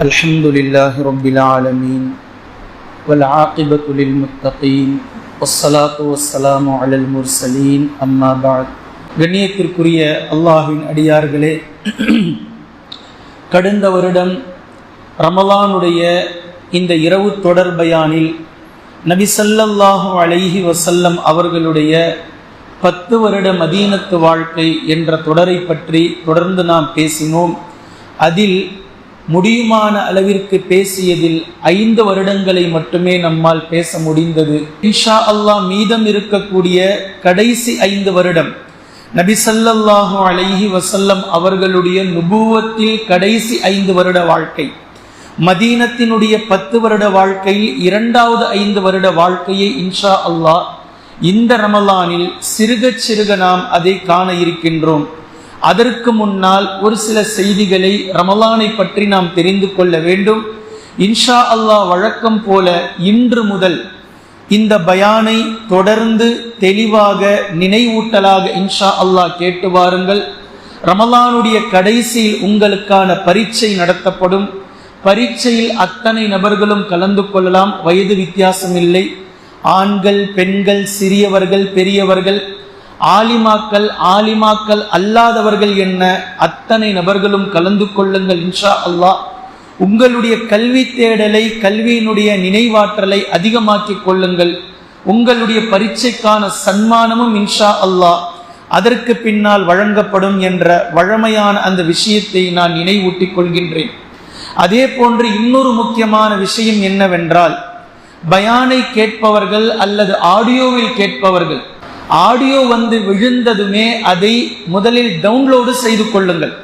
الحمد لله رب العالمين والعاقبة للمتقين والصلاة والسلام على المرسلين أما بعد கண்ணியத்திற்குரிய அல்லாஹின் அடியார்களே கடந்த வருடம் ரமலானுடைய இந்த இரவு தொடர் பயானில் நபி ஸல்லல்லாஹு அலைஹி வஸல்லம் அவர்களுடைய பத்து வருட மதீனத்து வாழ்க்கை என்ற தொடரை பற்றி தொடர்ந்து நாம் பேசினோம் அதில் முடியுமான அளவிற்கு பேசியதில் ஐந்து வருடங்களை மட்டுமே நம்மால் பேச முடிந்தது. இன்ஷா அல்லாஹ் மீதம் இருக்கக்கூடிய கடைசி ஐந்து வருடம் நபி ஸல்லல்லாஹு அலைஹி வசல்லம் அவர்களுடைய நுபுவத்தில் கடைசி ஐந்து வருட வாழ்க்கை. மதீனத்தினுடைய பத்து வருட வாழ்க்கையில் இரண்டாவது ஐந்து வருட வாழ்க்கையை இன்ஷா அல்லாஹ் இந்த ரமலானில் சிறுக சிறுக நாம் அதை காண இருக்கின்றோம். அதற்கு முன்னால் ஒரு சில செய்திகளை ரமலானை பற்றி நாம் தெரிந்து கொள்ள வேண்டும். இன்ஷா அல்லாஹ் வழக்கம் போல இன்று முதல் இந்த பயானை தொடர்ந்து தெளிவாக நினைவூட்டலாக இன்ஷா அல்லாஹ் கேட்டு வாருங்கள். ரமலானுடைய கடைசியில் உங்களுக்கான பரீட்சை நடத்தப்படும். பரீட்சையில் அத்தனை நபர்களும் கலந்து கொள்ளலாம் வயது வித்தியாசம் இல்லை. ஆண்கள் பெண்கள் சிறியவர்கள் பெரியவர்கள் ஆலிமாக்கள் ஆலிமாக்கள் அல்லாதவர்கள் என்ன? அத்தனை நபர்களும் கலந்து கொள்ளுங்கள் இன்ஷா அல்லாஹ். உங்களுடைய கல்வி தேடலை கல்வியினுடைய நினைவாற்றலை அதிகமாக்கிக் கொள்ளுங்கள். உங்களுடைய பரீட்சைக்கான சன்மானமும் இன்ஷா அல்லாஹ் அதற்கு பின்னால் வழங்கப்படும் என்ற வழமையான அந்த விஷயத்தை நான் நினைவூட்டிக் கொள்கின்றேன். அதே போன்று இன்னொரு முக்கியமான விஷயம் என்னவென்றால் பயானை கேட்பவர்கள் அல்லது ஆடியோவில் கேட்பவர்கள் ஆடியோ வந்து விழுந்ததுமே அதை முதலில் டவுன்லோடு செய்து கொள்ளுங்கள்.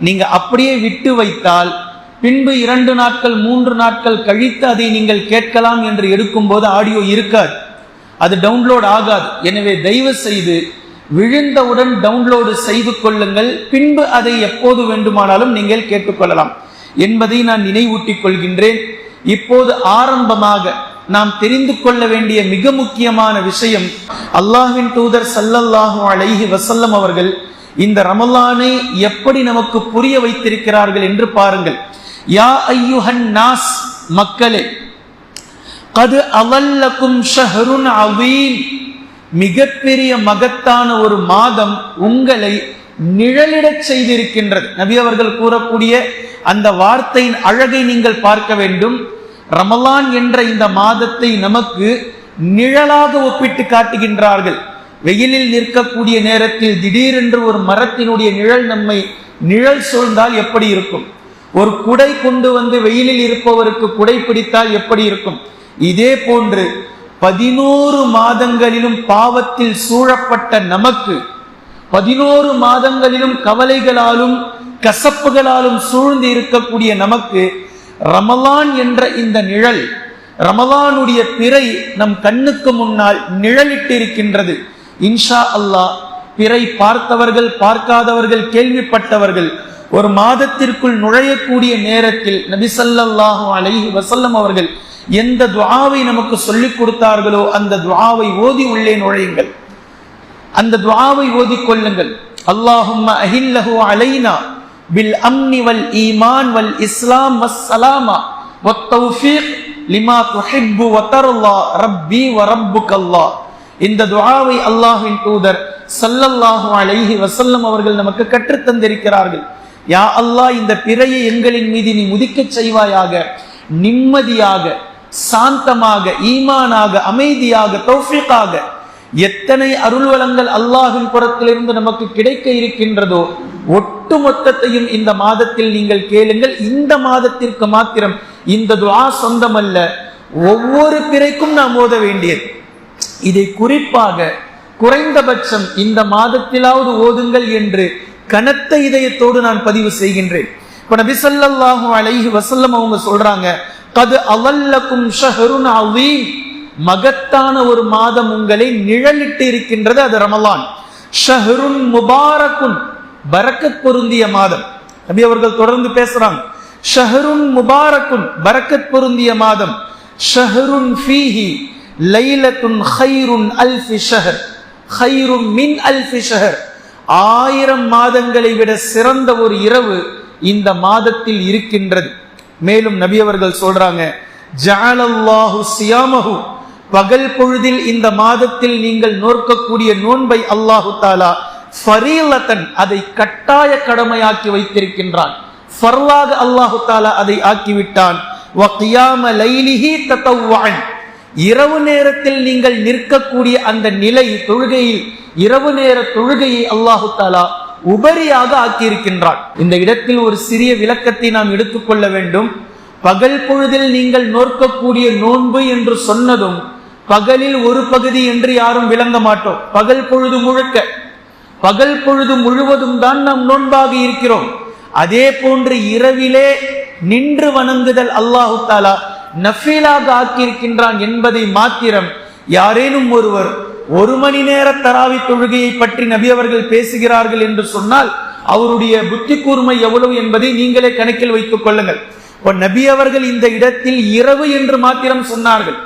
நீங்க அப்படியே விட்டு வைத்தால் பின்பு இரண்டு நாட்கள் மூன்று நாட்கள் கழித்து அதை நீங்கள் கேட்கலாம் என்று எடுக்கும்போது ஆடியோ இருக்காது. அது டவுன்லோட் ஆகாது. எனவே தயவு செய்து விழுந்தவுடன் டவுன்லோடு செய்து கொள்ளுங்கள். பின்பு அதை எப்போது வேண்டுமானாலும் நீங்கள் கேட்டுக்கொள்ளலாம். என்பதை நான் நினைவூட்டிக் கொள்கின்றேன். இப்போது ஆரம்பமாக நாம் தெரிந்து கொள்ள வேண்டிய மிக முக்கியமான விஷயம் அல்லாஹின் தூதர் சல்லல்லாஹு அலைஹி வசல்லம் அவர்கள் இந்த ரமலானை எப்படி நமக்கு புரிய வைத்திருக்கிறார்கள் என்று பாருங்கள். யா ஐயுஹன் நாஸ் மக்களே கது அவல்லக்கும் ஷஹருன் அவீம் மிகப்பெரிய மகத்தான ஒரு மாதம் உங்களை நிழலிடச் செய்திருக்கின்றது. நபி அவர்கள் கூறக்கூடிய அந்த வார்த்தையின் அழகை நீங்கள் பார்க்க வேண்டும். ரமலான் என்ற இந்த மாதத்தை நமக்கு நிழலாக ஒப்பிட்டு காட்டுகின்றார்கள். வெயிலில் நிற்கக்கூடிய நேரத்தில் திடீரென்று ஒரு மரத்தினுடைய நிழல் நம்மை நிழல் சூழ்ந்தால் எப்படி இருக்கும்? ஒரு குடை கொண்டு வந்து வெயிலில் இருப்பவருக்கு குடை பிடித்தால் எப்படி இருக்கும்? இதே போன்று பதினோரு மாதங்களிலும் பாவத்தில் சூழப்பட்ட நமக்கு பதினோரு மாதங்களிலும் கவலைகளாலும் கசப்புகளாலும் சூழ்ந்து இருக்கக்கூடிய நமக்கு ரமலான் என்ற இந்த நிழல் ரமலானுடைய பிறை நம் கண்ணுக்கு முன்னால் நிழலிட்டிருக்கின்றது. இன்ஷா அல்லாஹ் பிறை பார்த்தவர்கள் பார்க்காதவர்கள் கேள்விப்பட்டவர்கள் ஒரு மாதத்திற்குள் நுழையக்கூடிய நேரத்தில் நபிசல்லாஹு அலஹி வசல்லம் அவர்கள் எந்த துவாவை நமக்கு சொல்லிக் கொடுத்தார்களோ அந்த துவாவை ஓதி உள்ளே நுழையுங்கள். அந்த துவாவை ஓதி கொள்ளுங்கள். அல்லாஹும் அஹில்லஹு அலைனா பில் அம்னி வல் ஈமான் வல் இஸ்லாம் வஸ்ஸலாமா வத்தௌஃபீக் லிமா துஹிப்பு வ ரப்பி வ இந்த துஆவை அல்லாஹ்வின் தூதர் ஸல்லல்லாஹு அலைஹி வஸல்லம் அவர்கள் நமக்கு கற்றுத் தந்திருக்கிறார்கள். யா அல்லாஹ் இந்த பிறையை எங்களின் மீது நீ முதிக்கச் செய்வாயாக நிம்மதியாக சாந்தமாக ஈமானாக அமைதியாக தௌஃபீக்காக. எத்தனை அருள் வளங்கள் அல்லாஹின் புறத்திலிருந்து நமக்கு கிடைக்க இருக்கின்றதோ ஒட்டு மொத்தத்தையும் இந்த மாதத்தில் நீங்கள் கேளுங்கள். இந்த மாதத்திற்கு மாத்திரம் இந்த துவா சொந்தமல்ல. ஒவ்வொரு பிறைக்கும் நாம் ஓத வேண்டியது. இதை குறிப்பாக குறைந்தபட்சம் இந்த மாதத்திலாவது ஓதுங்கள் என்று கனத்த இதயத்தோடு நான் பதிவு செய்கின்றேன். இப்ப நபி ஸல்லல்லாஹு அலைஹி வசல்லம் அவங்க சொல்றாங்க கது அவல்லக்கும் ஷஹருன் அவீம் மகத்தான ஒரு மாதம் உங்களை நிழலிட்டு இருக்கின்றது அது ரமலான். ஷஹருன் முபாரக்குன் பரக்கத் பொருந்திய மாதம். நபி அவர்கள் தொடர்ந்து பேசுறாங்க. ஷஹருன் முபாரக்குன் பரக்கத் பொருந்திய மாதம். ஷஹருன் ஃபீஹி லைலத்துன் ஹைருன் அல்ஃபி ஷஹர். ஹைருன் மின் அல்ஃபி ஷஹர். ஆயிரம் மாதங்களை விட சிறந்த ஒரு இரவு இந்த மாதத்தில் இருக்கின்றது. மேலும் நபி அவர்கள் சொல்றாங்க ஜாலல்லாஹு சியாமஹு. பகல் பொழுதில் இந்த மாதத்தில் நீங்கள் நோக்கக்கூடிய நோன்பை அல்லாஹு தாலா ஃபரீலத்தன் அதை கட்டாய கடமையாக்கி வைத்திருக்கின்றான். ஃபர்லாக அல்லாஹு தாலா அதை ஆக்கிவிட்டான். லைலிஹி இரவு நேரத்தில் நீங்கள் நிற்கக்கூடிய அந்த நிலை தொழுகையில் இரவு நேர தொழுகையை அல்லாஹு தாலா உபரியாக ஆக்கியிருக்கின்றான். இந்த இடத்தில் ஒரு சிறிய விளக்கத்தை நாம் எடுத்துக்கொள்ள வேண்டும். பகல் பொழுதில் நீங்கள் நோக்கக்கூடிய நோன்பு என்று சொன்னதும் பகலில் ஒரு பகுதி என்று யாரும் விளங்க மாட்டோம். பகல் பொழுது முழுக்க. பகல் பொழுது முழுவதும் தான் நாம் நோன்பாக இருக்கிறோம். அதே போன்று இரவிலே நின்று வணங்குதல் அல்லாஹு தாலா நஃபீலாக ஆக்கியிருக்கின்றான் என்பதை மாத்திரம் யாரேனும் ஒருவர் ஒரு மணி நேர தராவி தொழுகையை பற்றி நபி அவர்கள் பேசுகிறார்கள் என்று சொன்னால் அவருடைய புத்தி கூர்மை எவ்வளவு என்பதை நீங்களே கணக்கில் வைத்துக் கொள்ளுங்கள். நபி அவர்கள் இந்த இடத்தில் இரவு என்று மாத்திரம் சொன்னார்கள்.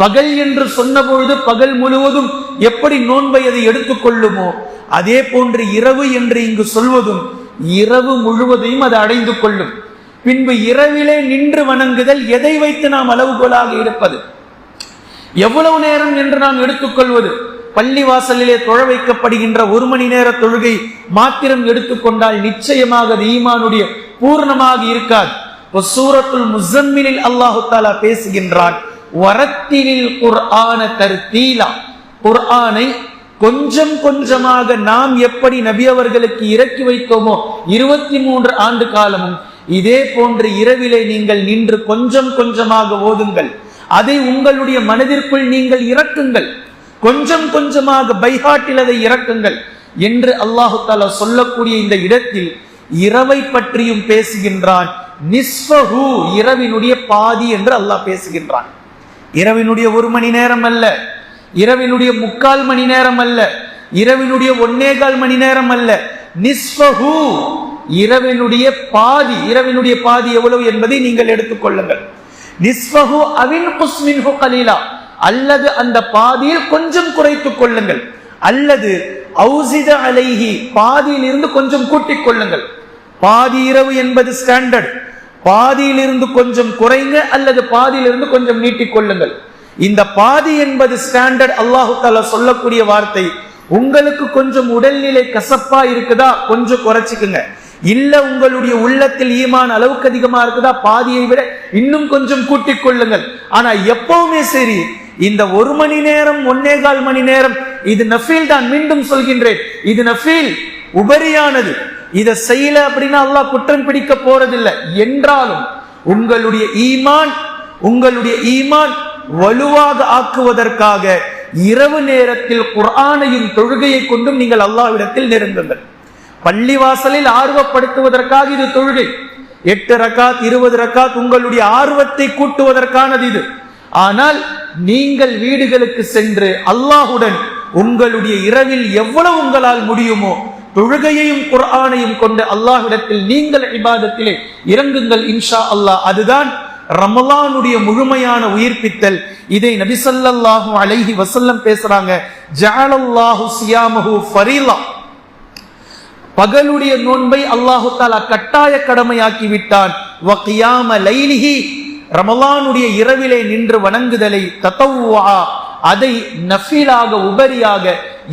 பகல் என்று சொன்னபொழுது பகல் முழுவதும் எப்படி நோன்பை அதை எடுத்துக்கொள்ளுமோ அதே போன்று இரவு என்று இங்கு சொல்வதும் இரவு முழுவதையும் அது அடைந்து கொள்ளும். பின்பு இரவிலே நின்று வணங்குதல் எதை வைத்து நாம் அளவுகோலாக இருப்பது? எவ்வளவு நேரம் என்று நாம் எடுத்துக்கொள்வது பள்ளி வாசலிலே தொழ வைக்கப்படுகின்ற ஒரு மணி நேர தொழுகை மாத்திரம் எடுத்துக்கொண்டால் நிச்சயமாக அது ஈமானுடைய பூர்ணமாக இருக்காது. சூரத்துல் முசம்மினில் அல்லாஹு தாலா பேசுகின்றான் வரத்திலில் குர்ஆன தருத்தீலா குர்ஆனை கொஞ்சம் கொஞ்சமாக நாம் எப்படி நபி அவர்களுக்கு இறக்கி வைத்தோமோ இருபத்தி மூன்று ஆண்டு காலமும் இதே போன்று இரவிலே நீங்கள் நின்று கொஞ்சம் கொஞ்சமாக ஓதுங்கள். அதை உங்களுடைய மனதிற்குள் நீங்கள் இறக்குங்கள். கொஞ்சம் கொஞ்சமாக பைஹாட்டில் அதை இறக்குங்கள் என்று அல்லாஹு தாலா சொல்லக்கூடிய இந்த இடத்தில் இரவை பற்றியும் பேசுகின்றான். நிஸ்வஹு இரவினுடைய பாதி என்று அல்லாஹ் பேசுகின்றான். இரவினுடைய ஒரு மணி நேரம் அல்ல. இரவினுடைய முக்கால் மணி நேரம் அல்ல. இரவினுடைய ஒன்னே கால் மணி நேரம் அல்ல. நிஸ்வஹு இரவினுடைய பாதி இரவினுடைய பாதி எவ்வளவு என்பதை நீங்கள் எடுத்துக்கொள்ளுங்கள் நிஸ்வஹு அவின் குஸ்மின்ஹு கலீலா. அல்லது அந்த பாதியில் கொஞ்சம் குறைத்துக் கொள்ளுங்கள். அல்லது ஔசித அலைஹி பாதியில் இருந்து கொஞ்சம் கூட்டிக் கொள்ளுங்கள். பாதி இரவு என்பது ஸ்டாண்டர்ட் பாதியிலிருந்து கொஞ்சம் குறைங்க அல்லது பாதியிலிருந்து கொஞ்சம் நீட்டிக்கொள்ளுங்கள் இந்த பாதி என்பது ஸ்டாண்டர்ட் அல்லாஹு தாலா சொல்லக்கூடிய வார்த்தை. உங்களுக்கு கொஞ்சம் உடல்நிலை கசப்பா இருக்குதா? கொஞ்சம் குறைச்சிக்குங்க. இல்ல உங்களுடைய உள்ளத்தில் ஈமான் அளவுக்கு அதிகமா இருக்குதா? பாதியை விட இன்னும் கொஞ்சம் கூட்டிக் கொள்ளுங்கள். ஆனா எப்பவுமே சரி இந்த ஒரு மணி நேரம் ஒன்னே கால் மணி நேரம் இது நஃபீல் தான் மீண்டும் சொல்கின்றேன். இது நஃபீல் உபரியானது. இதை செய்யல அப்படின்னா அல்லாஹ் குற்றம் பிடிக்க போறதில்லை. என்றாலும் உங்களுடைய ஈமான் உங்களுடைய ஈமான் வலுவாக ஆக்குவதற்காக இரவு நேரத்தில் குரானையும் தொழுகையை கொண்டும் நீங்கள் அல்லாவிடத்தில் நெருங்குங்கள். பள்ளிவாசலில் ஆர்வப்படுத்துவதற்காக இது தொழுகை. எட்டு ரக்காத் இருபது ரக்காத் உங்களுடைய ஆர்வத்தை கூட்டுவதற்கானது இது. ஆனால் நீங்கள் வீடுகளுக்கு சென்று அல்லாஹுடன் உங்களுடைய இரவில் எவ்வளவு உங்களால் முடியுமோ தொழுகையையும் குர்ஆனையும் கொண்ட அல்லாஹ்விடத்தில் நீங்கள் இபாதத்திலே இறங்குங்கள் இன்ஷா அல்லாஹ். அதுதான் ரமலானுடைய முழுமையான உயிர்ப்பித்தல். இதை நபிசல்லாஹு அலைஹி வசல்லம் பேசுறாங்க. ஜாலல்லாஹு சியாமஹு ஃபரீலா. பகலுடைய நோன்பை அல்லாஹு தாலா கட்டாய கடமையாக்கி விட்டான் வக்கியாம லைலிஹி. ரமலானுடைய இரவிலே நின்று வணங்குதலை தத்தவுவா அதை நஃபீலாக உபரியாக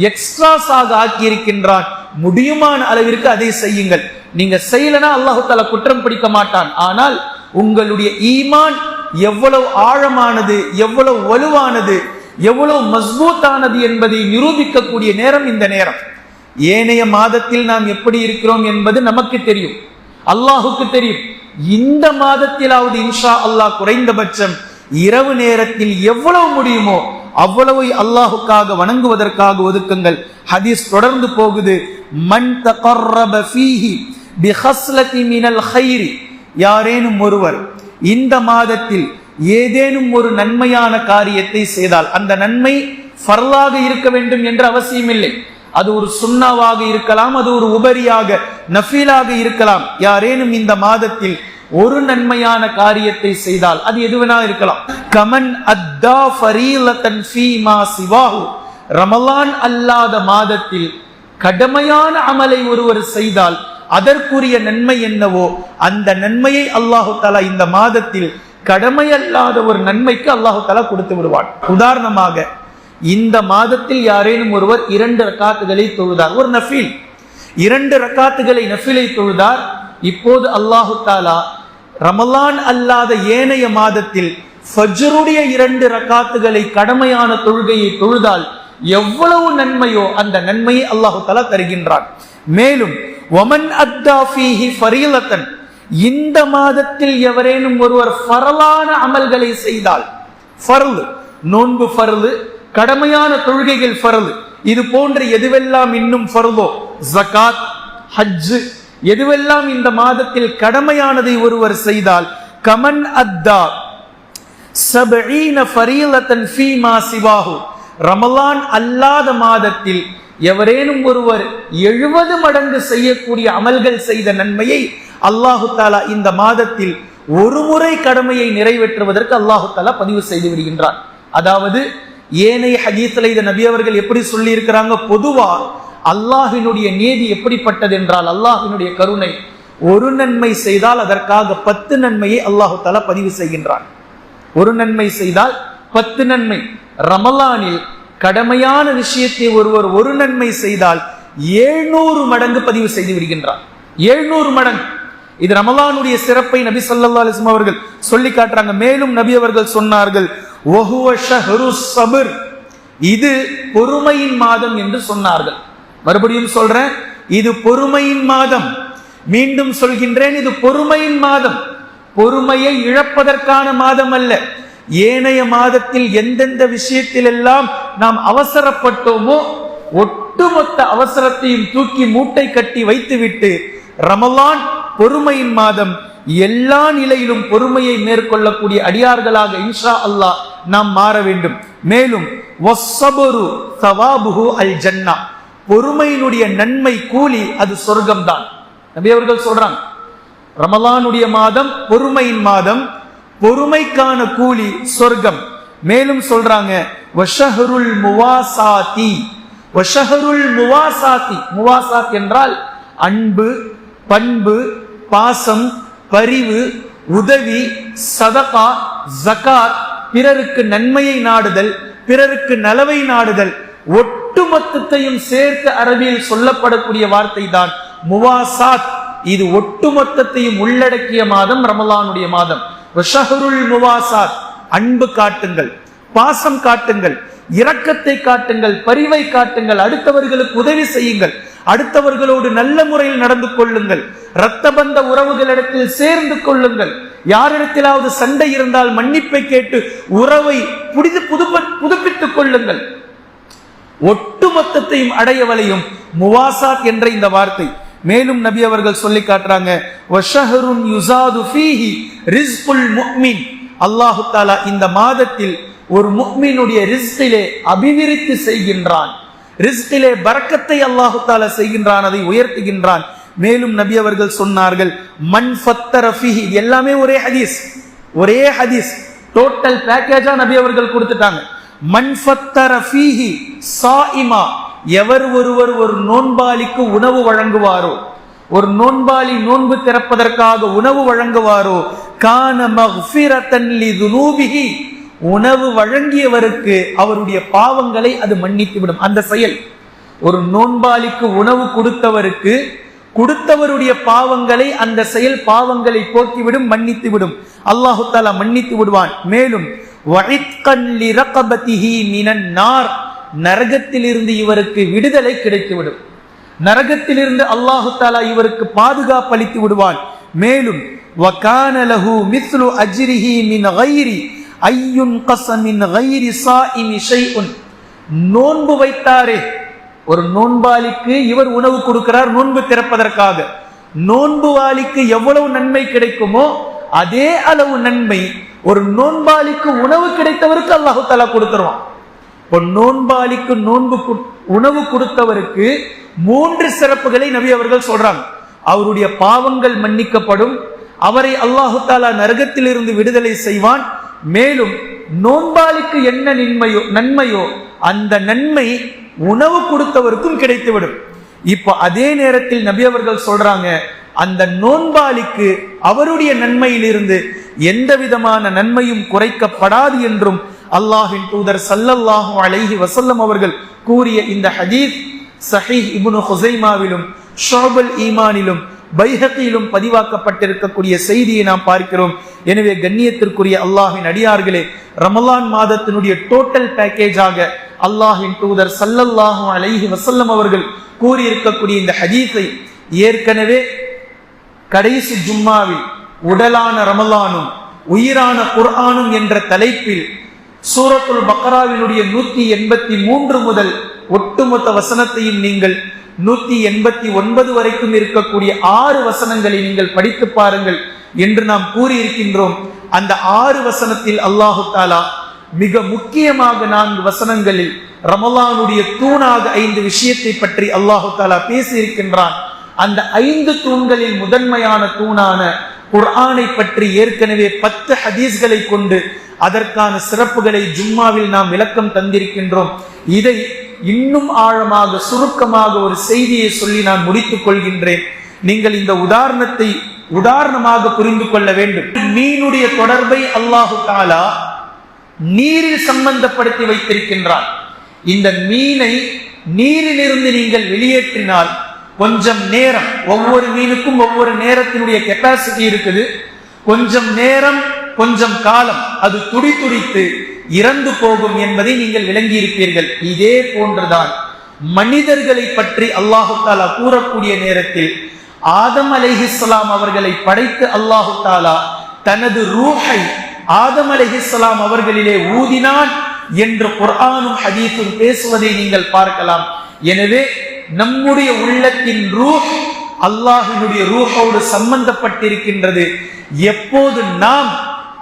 எக்ஸ்ட்ராஸாக ஆக்கியிருக்கின்றான். முடியுமான அளவிற்கு அதை செய்யுங்கள். நீங்க செய்யலனா அல்லாஹு தால குற்றம் பிடிக்க மாட்டான். ஆனால் உங்களுடைய ஈமான் எவ்வளவு ஆழமானது எவ்வளவு வலுவானது எவ்வளவு மஸ்பூத்தானது என்பதை நிரூபிக்கக்கூடிய நேரம் இந்த நேரம். ஏனைய மாதத்தில் நாம் எப்படி இருக்கிறோம் என்பது நமக்கு தெரியும். அல்லாஹுக்கு தெரியும். இந்த மாதத்திலாவது இன்ஷா அல்லாஹ் குறைந்தபட்சம் இரவு நேரத்தில் எவ்வளவு முடியுமோ அவ்வளவு அல்லாஹுக்காக வணங்குவதற்காக ஒதுக்குங்கள். ஹதீஸ் தொடர்ந்து போகுது. மன் தகர்ரப ஃபீஹி பிஹஸ்லதி மினல் ஹைரி யாரேனும் ஒருவர் இந்த மாதத்தில் ஏதேனும் ஒரு நன்மையான காரியத்தை செய்தால் அந்த நன்மை ஃபர்லாக இருக்க வேண்டும் என்ற அவசியம் இல்லை அது ஒரு சுண்ணாவாக இருக்கலாம் அது ஒரு உபரியாக நஃபீலாக இருக்கலாம். யாரேனும் இந்த மாதத்தில் ஒரு நன்மையான காரியத்தை செய்தால் அது எதுவனா இருக்கலாம். கமன் அத்தா ஃபரீலதன் ஃபீமா சிவாஹு. ரமலான் அல்லாத மாதத்தில் கடமையான அமலை ஒருவர் செய்தால் அதற்குரிய நன்மை என்னவோ அந்த நன்மையை அல்லாஹு தாலா இந்த மாதத்தில் கடமையல்லாத ஒரு நன்மைக்கு அல்லாஹு தாலா கொடுத்து விடுவான். உதாரணமாக இந்த மாதத்தில் யாரேனும் ஒருவர் இரண்டு ரக்காத்துகளை தொழுதார். ஒரு நஃபீல். இரண்டு ரக்காத்துகளை நஃபிலை தொழுதார். இப்போது அல்லாஹு தாலா ரமலான் அல்லாத ஏனைய மாதத்தில் ஃபஜ்ருடைய இரண்டு ரக்காத்துகளை கடமையான தொழுகையை தொழுதால் எவ்வளவு நன்மையோ அந்த நன்மையை அல்லாஹு தாலா தருகின்றான். மேலும் ஒமன் அத்தா ஃபீஹி ஃபரீலத்தன். இந்த மாதத்தில் எவரேனும் ஒருவர் ஃபரலான அமல்களை செய்தால் ஃபர்லு நோன்பு ஃபர்லு கடமையான தொழுகைகள் ஃபரது இது போன்ற எதுவெல்லாம் இன்னும் ஃபரதோ ஜகாத் ஹஜ்ஜு. எதுவெல்லாம் இந்த மாதத்தில் கடமையானதை ஒருவர் செய்தால் கமன் அத்தா சபீன ஃபரீலத்தன் ஃபீமா சிவாஹு. ரமலான் அல்லாத மாதத்தில் எவரேனும் ஒருவர் எழுபது மடங்கு செய்யக்கூடிய அமல்கள் செய்த நன்மையை அல்லாஹு தாலா இந்த மாதத்தில் ஒரு முறை கடமையை நிறைவேற்றுவதற்கு அல்லாஹு தாலா பதிவு செய்து விடுகின்றார் அதாவது ஏனைய ஹதீஸ்ல இதை நபி அவர்கள் எப்படி சொல்லி இருக்கிறாங்க பொதுவா அல்லாஹினுடைய நீதி எப்படிப்பட்டது என்றால் அல்லாஹினுடைய கருணை ஒரு நன்மை செய்தால் அதற்காக பத்து நன்மையை அல்லாஹு தாலா பதிவு செய்கின்றான். ஒரு நன்மை செய்தால் பத்து நன்மை. ரமலானில் கடமையான விஷயத்தை ஒருவர் ஒரு நன்மை செய்தால் ஏழ்நூறு மடங்கு பதிவு செய்து விடுகின்றார். ஏழ்நூறு மடங்கு. இது ரமலானுடைய சிறப்பை நபி சொல்லா அலிஸ்லாம் அவர்கள் சொல்லி காட்டுறாங்க. மேலும் நபி அவர்கள் சொன்னார்கள் சபர் இது பொறுமையின் மாதம் என்று சொன்னார்கள். மறுபடியும் சொல்றேன் இது பொறுமையின் மாதம். மீண்டும் சொல்கின்றேன் இது பொறுமையின் மாதம். பொறுமையை இழப்பதற்கான மாதம் அல்ல. ஏனைய மாதத்தில் எந்தெந்த விஷயத்தில் எல்லாம் நாம் அவசரப்பட்டோமோ ஒட்டுமொத்த அவசரத்தையும் தூக்கி மூட்டை கட்டி வைத்துவிட்டு ரமலான் பொறுமையின் மாதம். எல்லா நிலையிலும் பொறுமையை மேற்கொள்ளக்கூடிய அடியார்களாக இன்ஷா அல்லாஹ் நாம் மாற வேண்டும். மேலும் அல் ஜன்னா பொறுமையினுடைய நன்மை கூலி அது சொர்க்கம்தான். நபி அவர்கள் சொல்றாங்க ரமலானுடைய மாதம் பொறுமையின் மாதம் பொறுமைக்கான கூலி சொர்க்கம். மேலும் சொல்றாங்க வஷஹருல் முவாசாதி வஷஹருல் முவாசாதி முவாசாத் என்றால் அன்பு பண்பு பாசம் பரிவு உதவி சதகா ஜகாத் பிறருக்கு நன்மையை நாடுதல் பிறருக்கு நலவை நாடுதல் ஒட்டுமொத்தத்தையும் சேர்த்து அரபியில் சொல்லப்படக்கூடிய வார்த்தை தான் முவாசாத். இது ஒட்டுமொத்தத்தையும் உள்ளடக்கிய மாதம் ரமலானுடைய மாதம். ஷஹருல் முவாசாத் அன்பு காட்டுங்கள் பாசம் காட்டுங்கள் இரக்கத்தை காட்டுங்கள் பரிவை காட்டுங்கள் அடுத்தவர்களுக்கு உதவி செய்யுங்கள் அடுத்தவர்களோடு நல்ல முறையில் நடந்து கொள்ளுங்கள் இரத்த பந்த உறவுகளிடத்தில் சேர்ந்து கொள்ளுங்கள். யாரிடத்திலாவது சண்டை இருந்தால் மன்னிப்பை கேட்டு உறவை புடிது புதுப்ப புதுப்பித்துக் கொள்ளுங்கள். ஒட்டுமொத்தத்தையும் அடையவலையும் முவாசாத் என்ற இந்த வார்த்தை. மேலும் நபி அவர்கள் சொல்லி காட்டுறாங்க வஷஹருன் யுசாது ஃபீஹி அல்லாஹு தாலா இந்த மாதத்தில் ஒரு முக்மீனுடைய ரிஸ்கிலே அபிவிருத்தி செய்கின்றான். ரிஸ்கிலே பறக்கத்தை அல்லாஹு தாலா செய்கின்றான் அதை உயர்த்துகின்றான். மேலும் நபி அவர்கள் சொன்னார்கள் மன் ஃபத்தர ஃபீஹி. இது எல்லாமே ஒரே ஹதீஸ். ஒரே ஹதீஸ். டோட்டல் பேக்கேஜா நபி அவர்கள் கொடுத்துட்டாங்க. மன் ஃபத்தர ஃபீஹி சாயிமா. எவர் ஒருவர் ஒரு நோன்பாளிக்கு உணவு வழங்குவாரோ ஒரு நோன்பாளி நோன்பு திறப்பதற்காக உணவு வழங்குவாரோ கான மஃபிரத்தன் லிதுனூபிஹி உணவு வழங்கியவருக்கு அவருடைய பாவங்களை அது மன்னித்து விடும் அந்த செயல். ஒரு நோன்பாளிக்கு உணவு கொடுத்தவருக்கு கொடுத்தவருடைய பாவங்களை அந்த செயல் பாவங்களை போக்கிவிடும் மன்னித்து விடும் அல்லாஹு தாலா மன்னித்து விடுவான். மேலும் மினன் நார். நரகத்திலிருந்து இவருக்கு விடுதலை கிடைத்துவிடும். நரகத்திலிருந்து அல்லாஹு தாலா இவருக்கு பாதுகாப்பு அளித்து விடுவான். மேலும் மிஸ்லு மின் நோன்பு வைத்தாரே ஒரு நோன்பாளிக்கு இவர் உணவு கொடுக்கிறார் நோன்பு திறப்பதற்காக. நோன்புவாளிக்கு எவ்வளவு நன்மை கிடைக்குமோ அதே அளவு நன்மை ஒரு நோன்பாளிக்கு உணவு கிடைத்தவருக்கு அல்லாஹு தாலா கொடுத்துருவான். இப்போ நோன்பாளிக்கு நோன்பு உணவு கொடுத்தவருக்கு மூன்று சிறப்புகளை நபி அவர்கள் சொல்றாங்க. அவருடைய பாவங்கள் மன்னிக்கப்படும் அவரை அல்லாஹு தாலா நரகத்திலிருந்து விடுதலை செய்வான். மேலும் நோன்பாளிக்கு என்ன நின்மையோ நன்மையோ அந்த நன்மை உணவு கொடுத்தவருக்கும் கிடைத்துவிடும். இப்ப அதே நேரத்தில் நபி அவர்கள் சொல்றாங்க அந்த நோன்பாளிக்கு அவருடைய நன்மையிலிருந்து எந்த விதமான நன்மையும் குறைக்கப்படாது என்றும் அல்லாஹின் தூதர் சல்லல்லாஹு அலைஹி வசல்லம் அவர்கள் கூறிய இந்த ஹதீஸ் சஹீஹ் இபுனு ஹுசைமாவிலும் ஷோபல் ஈமானிலும் பைஹத்திலும் பதிவாக்கப்பட்டிருக்கக்கூடிய செய்தியை நாம் பார்க்கிறோம். எனவே கண்ணியத்திற்குரிய அல்லாஹின் அடியார்களே ரமலான் மாதத்தினுடைய டோட்டல் பேக்கேஜாக அல்லாஹின் தூதர் சல்லல்லாஹும் அலைஹி வசல்லம் அவர்கள் கூறியிருக்கக்கூடிய இந்த ஹதீஸை ஏற்கனவே கடைசி ஜும்மாவில் உடலான ரமலானும் உயிரான குர்ஆனும் என்ற தலைப்பில் சூரத்துல் பக்ராவினுடைய நூத்தி எண்பத்தி மூன்று முதல் ஒட்டுமொத்த வசனத்தையும் நீங்கள் நூத்தி எண்பத்தி ஒன்பது வரைக்கும் இருக்கக்கூடிய ஆறு வசனங்களை நீங்கள் படித்து பாருங்கள் என்று நாம் கூறியிருக்கின்றோம். அந்த ஆறு வசனத்தில் அல்லாஹு தாலா மிக முக்கியமாக நான்கு வசனங்களில் ரமலானுடைய தூணாக ஐந்து விஷயத்தை பற்றி அல்லாஹு தாலா பேசியிருக்கின்றான். அந்த ஐந்து தூண்களில் முதன்மையான தூணான குர்ஆனை பற்றி ஏற்கனவே பத்து ஹதீஸ்களை கொண்டு அதற்கான சிறப்புகளை ஜும்மாவில் நாம் விளக்கம் தந்திருக்கின்றோம். இதை இன்னும் ஆழமாக சுருக்கமாக ஒரு செய்தியை சொல்லி நான் முடித்துக் கொள்கின்றேன். நீங்கள் இந்த உதாரணத்தை உதாரணமாக புரிந்து கொள்ள வேண்டும். மீனுடைய தொடர்பை அல்லாஹு தாலா நீரில் சம்பந்தப்படுத்தி வைத்திருக்கின்றான். இந்த மீனை நீரிலிருந்து நீங்கள் வெளியேற்றினால் கொஞ்சம் நேரம் ஒவ்வொரு மீனுக்கும் ஒவ்வொரு நேரத்தினுடைய கெப்பாசிட்டி இருக்குது. கொஞ்சம் நேரம் கொஞ்சம் காலம் அது துடி துடித்து இறந்து போகும் என்பதை நீங்கள் விளங்கி இருப்பீர்கள் இதே போன்றுதான் மனிதர்களை பற்றி அல்லாஹு தாலா கூறக்கூடிய நேரத்தில் ஆதம் அலைஹிஸ்லாம் அவர்களை படைத்து அல்லாஹு தாலா தனது ரூஹை ஆதம் அலிஹிஸ்லாம் அவர்களிலே ஊதினான் என்று குர்ஆனும் ஹதீஸும் பேசுவதை நீங்கள் பார்க்கலாம். எனவே நம்முடைய உள்ளத்தின் ரூ அல்லாஹினுடைய ரூஹோடு சம்பந்தப்பட்டிருக்கின்றது. எப்போது நாம்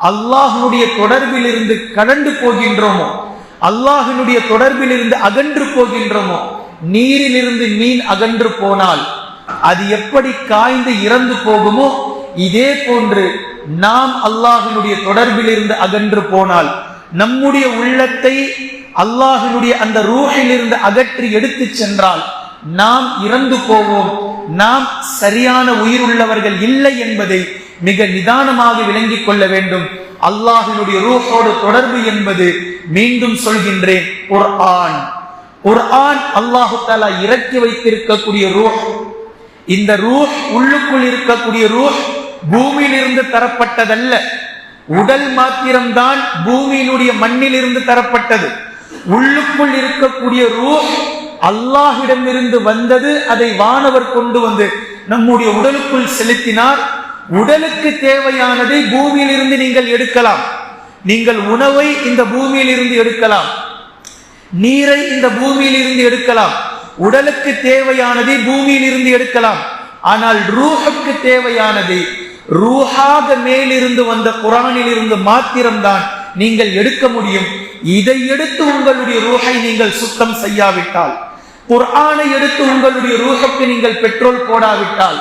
அல்லாஹனுடைய தொடர்பில் இருந்து கடந்து போகின்றோமோ அல்லாஹினுடைய தொடர்பில் இருந்து அகன்று போகின்றோமோ நீரிலிருந்து மீன் அகன்று போனால் அது எப்படி காய்ந்து இறந்து போகுமோ இதே போன்று நாம் அல்லாஹினுடைய தொடர்பில் இருந்து அகன்று போனால் நம்முடைய உள்ளத்தை அல்லாஹினுடைய அந்த ரூஹில் இருந்து அகற்றி எடுத்து சென்றால் நாம் இறந்து போவோம். நாம் சரியான உயிர் உள்ளவர்கள் இல்லை என்பதை மிக நிதானமாக விளங்கிக் கொள்ள வேண்டும். அல்லாஹினுடைய ரூஹோடு தொடர்பு என்பது மீண்டும் சொல்கின்றேன் ஒரு ஆண் ஒரு ஆண் அல்லாஹு தாலா இறக்கி வைத்திருக்கக்கூடிய ரூஹ். இந்த ரூஹ் உள்ளுக்குள் இருக்கக்கூடிய ரூஹ் பூமியிலிருந்து தரப்பட்டதல்ல. உடல் மாத்திரம்தான் பூமியினுடைய மண்ணில் இருந்து தரப்பட்டது. உள்ளுக்குள் இருக்கக்கூடிய ரூ அல்லாஹிடமிருந்து வந்தது அதை வானவர் கொண்டு வந்து நம்முடைய உடலுக்குள் செலுத்தினார். உடலுக்கு தேவையானதை பூமியில் இருந்து நீங்கள் எடுக்கலாம். நீங்கள் உணவை இந்த பூமியில் இருந்து எடுக்கலாம். நீரை இந்த பூமியில் இருந்து எடுக்கலாம். உடலுக்கு தேவையானதை பூமியில் இருந்து எடுக்கலாம். ஆனால் ரூஹுக்கு தேவையானதை ரூஹாக மேலிருந்து வந்த குரானில் இருந்து மாத்திரம்தான் நீங்கள் எடுக்க முடியும். இதை எடுத்து உங்களுடைய ரூஹை நீங்கள் சுத்தம் செய்யாவிட்டால் குர்ஆனை எடுத்து உங்களுடைய ரூஹுக்கு நீங்கள் பெட்ரோல் போடாவிட்டால்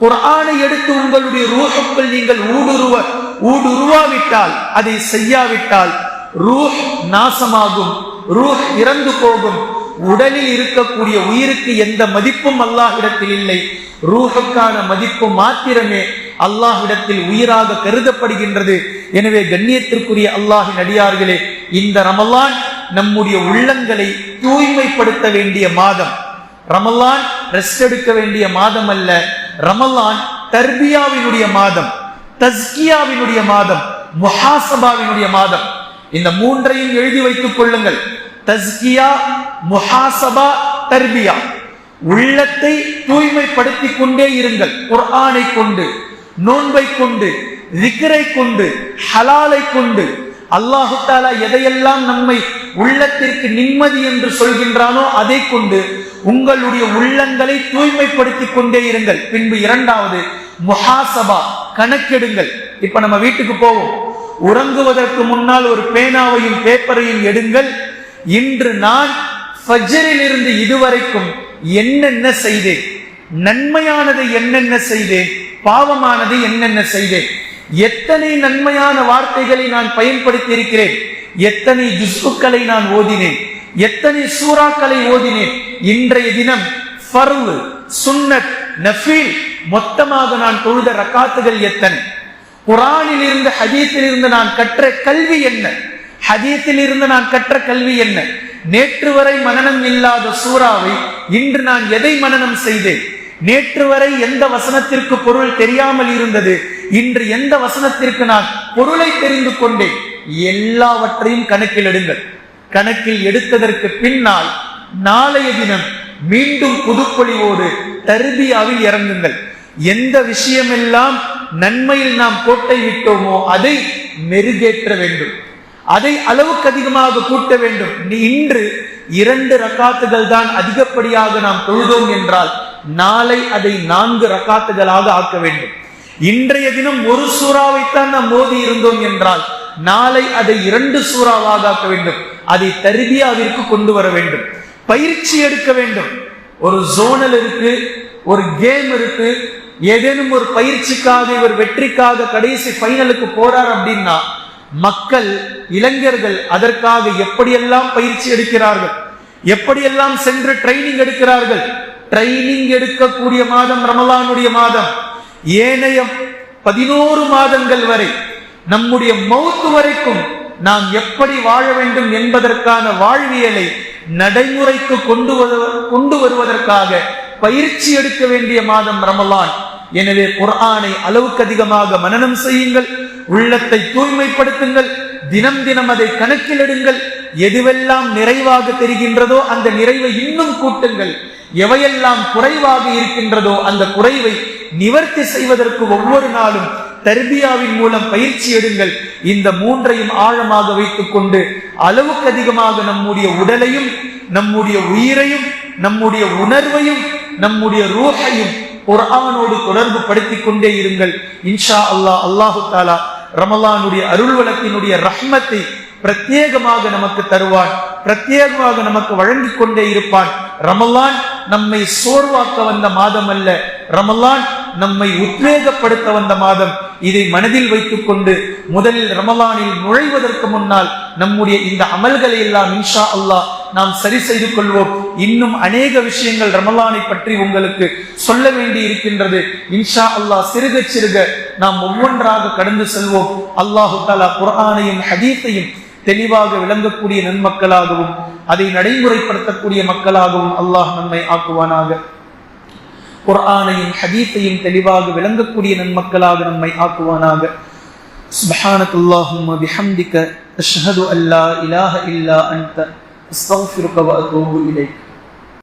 குர்ஆனை எடுத்து உங்களுடைய ரூஹுக்குள் நீங்கள் ஊடுருவ ஊடுருவாவிட்டால் அதை செய்யாவிட்டால் ரூஹ் நாசமாகும் ரூஹ் இறந்து போகும். உடலில் இருக்கக்கூடிய உயிருக்கு எந்த மதிப்பும் அல்லாஹிடத்தில் இல்லை. ரூஹுக்கான மதிப்பு மாத்திரமே அல்லாஹிடத்தில் உயிராக கருதப்படுகின்றது. எனவே கண்ணியத்திற்குரிய அல்லாஹின் அடியார்களே இந்த ரமலான் நம்முடைய உள்ளங்களை தூய்மைப்படுத்த வேண்டிய மாதம். ரமலான் ரெஸ்ட் எடுக்க வேண்டிய மாதம் அல்ல ரமலான் தர்பியாவினுடைய மாதம் தஸ்கியாவினுடைய மாதம் முஹாசபாவினுடைய மாதம். இந்த மூன்றையும் எழுதி வைத்துக் கொள்ளுங்கள். தஸ்கியா முஹாசபா தர்பியா. உள்ளத்தை தூய்மைப்படுத்திக் கொண்டே இருங்கள். குர்ஆனை கொண்டு. நோன்பை கொண்டு விக்கிரை கொண்டு ஹலாலை கொண்டு அல்லாஹு தாலா எதையெல்லாம் நம்மை உள்ளத்திற்கு நிம்மதி என்று சொல்கின்றானோ அதை கொண்டு உங்களுடைய உள்ளங்களை தூய்மைப்படுத்திக் கொண்டே இருங்கள். பின்பு இரண்டாவது முஹாசபா கணக்கெடுங்கள். இப்ப நம்ம வீட்டுக்கு போவோம். உறங்குவதற்கு முன்னால் ஒரு பேனாவையும் பேப்பரையும் எடுங்கள். இன்று நான் ஃபஜ்ரில் இருந்து இதுவரைக்கும் என்னென்ன செய்தேன்? நன்மையானதை என்னென்ன செய்தேன்? பாவமானதை என்னென்ன செய்தேன்? எத்தனை நன்மையான வார்த்தைகளை நான் பயன்படுத்தி இருக்கிறேன் எத்தனை ஜுஸ்புக்களை நான் ஓதினேன்? எத்தனை சூறாக்களை ஓதினேன்? இன்றைய தினம் ஃபர்வு சுன்னத் நஃபீல் மொத்தமாக நான் தொழுத ரக்காத்துகள் எத்தனை? குரானில் இருந்து ஹதீத்தில் இருந்து நான் கற்ற கல்வி என்ன? ஹதீத்தில் இருந்து நான் கற்ற கல்வி என்ன? நேற்று வரை மனநம் இல்லாத சூறாவை இன்று நான் எதை மனநம் செய்தேன்? நேற்று வரை எந்த வசனத்திற்கு பொருள் தெரியாமல் இருந்தது இன்று எந்த வசனத்திற்கு நான் பொருளை தெரிந்து கொண்டேன் எல்லாவற்றையும் கணக்கில் எடுங்கள். கணக்கில் எடுத்ததற்கு பின்னால் நாளைய தினம் மீண்டும் புதுப்பொழிவோடு தருபியாவில் இறங்குங்கள். எந்த விஷயமெல்லாம் நன்மையில் நாம் கோட்டை விட்டோமோ அதை மெருகேற்ற வேண்டும். அதை அளவுக்கு அதிகமாக கூட்ட வேண்டும். இன்று இரண்டு ரக்காத்துகள் தான் அதிகப்படியாக நாம் தொழுதோம் என்றால் நாளை அதை நான்கு ரக்காத்துகளாக ஆக்க வேண்டும். இன்றைய தினம் ஒரு சூறாவைத்தான் நாம் மோதி இருந்தோம் என்றால் நாளை அதை இரண்டு சூறாவாக ஆக்க வேண்டும். அதை தருபியாவிற்கு கொண்டு வர வேண்டும். பயிற்சி எடுக்க வேண்டும். ஒரு ஜோனல் இருக்கு ஒரு கேம் இருக்கு ஏதேனும் ஒரு பயிற்சிக்காக இவர் வெற்றிக்காக கடைசி ஃபைனலுக்கு போறார் அப்படின்னா மக்கள் இளைஞர்கள் அதற்காக எப்படியெல்லாம் பயிற்சி எடுக்கிறார்கள்? எப்படியெல்லாம் சென்று ட்ரைனிங் எடுக்கிறார்கள்? ட்ரைனிங் எடுக்கக்கூடிய மாதம் ரமலானுடைய மாதம். ஏனைய பதினோரு மாதங்கள் வரை நம்முடைய மௌத்து வரைக்கும் நாம் எப்படி வாழ வேண்டும் என்பதற்கான வாழ்வியலை நடைமுறைக்கு கொண்டு கொண்டு வருவதற்காக பயிற்சி எடுக்க வேண்டிய மாதம் ரமலான். எனவே குர்ஆனை அளவுக்கு அதிகமாக மனனம் செய்யுங்கள் உள்ளத்தை தூய்மைப்படுத்துங்கள் தினம் தினம் அதை கணக்கில் எடுங்கள். எதுவெல்லாம் நிறைவாக தெரிகின்றதோ அந்த நிறைவை இன்னும் கூட்டுங்கள். எவையெல்லாம் குறைவாக இருக்கின்றதோ அந்த குறைவை நிவர்த்தி செய்வதற்கு ஒவ்வொரு நாளும் தர்பியாவின் மூலம் பயிற்சி எடுங்கள். இந்த மூன்றையும் ஆழமாக வைத்துக் கொண்டு அளவுக்கு அதிகமாக நம்முடைய உடலையும் நம்முடைய உயிரையும் நம்முடைய உணர்வையும் நம்முடைய ரூஹையும் குர்ஆனோடு தொடர்பு படுத்திக் கொண்டே இருங்கள். இன்ஷா அல்லாஹ் அல்லாஹு தாலா ரமலானுடைய அருள்வலத்தினுடைய ரஹ்மத்தை பிரத்யேகமாக நமக்கு தருவான் பிரத்யேகமாக நமக்கு வழங்கிக் கொண்டே இருப்பான் ரமலான் நம்மை சோர்வாக்க வந்த மாதம் அல்ல. ரமலான் நம்மை உத்வேகப்படுத்த வந்த மாதம். இதை மனதில் வைத்துக் கொண்டு முதலில் ரமலானில் நுழைவதற்கு முன்னால் நம்முடைய இந்த அமல்களை எல்லாம் இன்ஷா அல்லாஹ் நாம் சரி செய்து கொள்வோம். இன்னும் அநேக விஷயங்கள் ரமலானை பற்றி உங்களுக்கு சொல்ல வேண்டி இருக்கின்றது. இன்ஷா அல்லாஹ் சிறுக சிறுக நாம் ஒவ்வொன்றாக கடந்து செல்வோம். அல்லாஹு தாலா குரானையும் ஹதீத்தையும் தெளிவாக விளங்கக்கூடிய நன்மக்களாகவும் அதை நடைமுறைப்படுத்தக்கூடிய மக்களாகவும் அல்லாஹ் நம்மை ஆக்குவானாக குர்ஆனையும் ஹதீஸையும் தெளிவாக விளங்கக்கூடிய நன்மக்களாக நம்மை ஆக்குவானாக سبحانك اللهم بحمدك أشهد أن لا إله إلا أنت أستغفرك وأتوب إليك